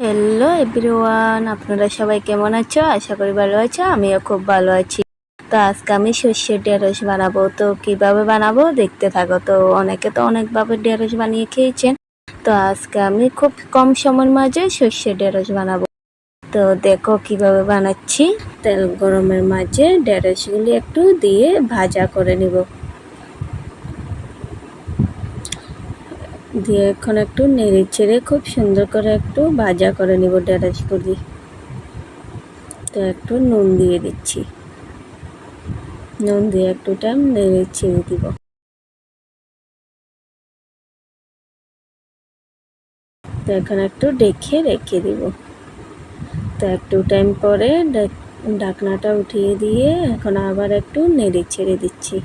Hello everyone আপনারা সবাই কেমন আছো? আশা করি ভালো আছো, আমিও খুব ভালো আছি। তো আজকে আমি সর্ষের ঢেঁড়স বানাবো। তো কীভাবে বানাবো দেখতে থাকো। তো অনেকে তো অনেকভাবে ঢেঁড়স বানিয়ে খেয়েছেন। তো আজকে আমি খুব কম সময়ের মাঝে সর্ষের ঢেঁড়স বানাবো। তো দেখো কীভাবে বানাচ্ছি। তেল গরমের মাঝে ঢেঁড়সগুলি একটু দিয়ে ভাজা করে নিব। দিয়ে এখন একটু নেড়ে ছেড়ে খুব সুন্দর করে একটু ভাজা করে নিব ঢেঁড়সগুলি তো একটু নুন দিয়ে দিচ্ছি। নুন দিয়ে একটু টাইম নেড়ে ছেড়ে দিব। তো এখন একটু ডেকে রেখে দিব। তো একটু টাইম পরে ঢাকনাটা উঠিয়ে দিয়ে এখন আবার একটু নেড়ে ছেড়ে দিচ্ছি।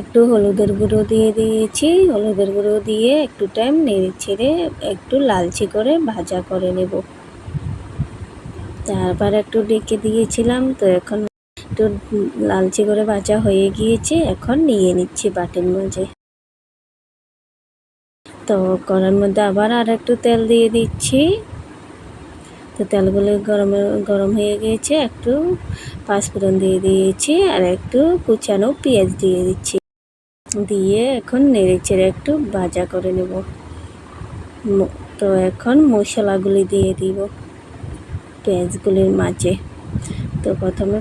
একটু হলুদের গুঁড়ো দিয়ে দিয়েছি। হলুদের গুঁড়ো দিয়ে একটু টাইম নেড়ে ছেড়ে একটু লালচে করে ভাজা করে নেব। তারপর একটু ডেকে দিয়েছিলাম, তো এখন একটু লালচে করে ভাজা হয়ে গিয়েছে, এখন নিয়ে নিচ্ছি বাটির মাঝে তো কড়ার মধ্যে আবার আর একটু তেল দিয়ে দিচ্ছি। তো তেলগুলো গরম গরম হয়ে গিয়েছে, একটু পাঁচফোড়ন দিয়ে দিয়েছি, আর একটু কুচানো পেঁয়াজ দিয়ে দিচ্ছি। দিয়ে এখন নেড়ে চেড়ে একটু ভাজা করে নেব। তো এখন মশলাগুলি দিয়ে দিব পেঁয়াজগুলির মাঝে। তো প্রথমে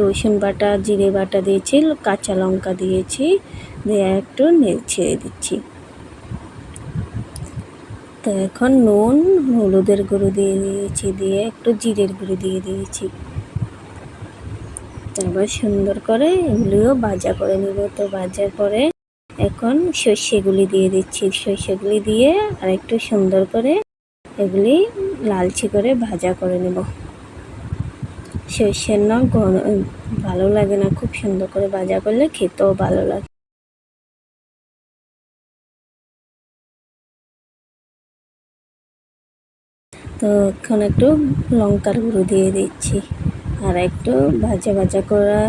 রসুন বাটা, জিরে বাটা দিয়েছি, কাঁচা লঙ্কা দিয়েছি, দিয়ে একটু ছেড়ে দিচ্ছি। তো এখন নুন, হলুদের গুঁড়ো দিয়ে দিয়েছি, দিয়ে একটু জিরের গুঁড়ো দিয়ে দিয়েছি। তারপর সুন্দর করে এগুলিও ভাজা করে নেব। তো ভাজার পরে এখন সর্ষেগুলি দিয়ে দিচ্ছি। সর্ষেগুলি দিয়ে আর একটু সুন্দর করে এগুলি লালচে করে ভাজা করে নেব। সর্ষের না ভালো লাগে না খুব সুন্দর করে ভাজা করলে খেতেও ভালো লাগে। তো এখন একটু লঙ্কার গুঁড়ো দিয়ে দিচ্ছি। আর একটু ভাজা ভাজা করা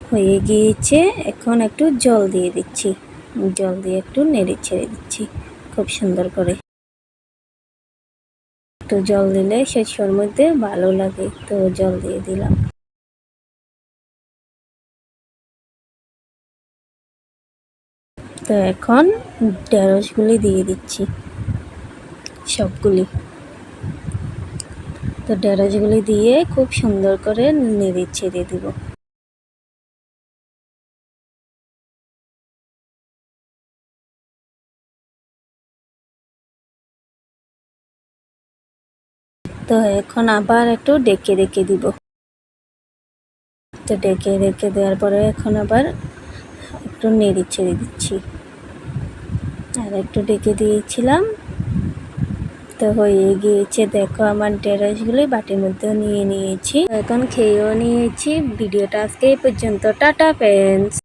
হয়ে গিয়েছে। এখন একটু জল দিয়ে দিচ্ছি। জল দিয়ে একটু নেড়ে ছেড়ে দিচ্ছি খুব সুন্দর করে। একটু জল দিলে শেষের মধ্যে ভালো লাগে, তো জল দিয়ে দিলাম। তো এখন ঢেঁড়সগুলি দিয়ে দিচ্ছি সবগুলি। তো ঢেঁড়সগুলি দিয়ে খুব সুন্দর করে নেড়ে ছেড়ে দিব। তো এখন আবার একটু ডেকে রেখে দিব। তো ডেকে রেখে দেওয়ার পরে এখন আবার একটু নেড়ে ছেড়ে দিচ্ছি। আর একটু ডেকে দিয়েছিলাম। তো হয়ে গিয়েছে। দেখো আমার ঢেঁড়সগুলি বাটির মধ্যে নিয়ে নিয়েছি। এখন খেয়েও নিয়েছি। ভিডিওটা আজকে এই পর্যন্ত। Tata friends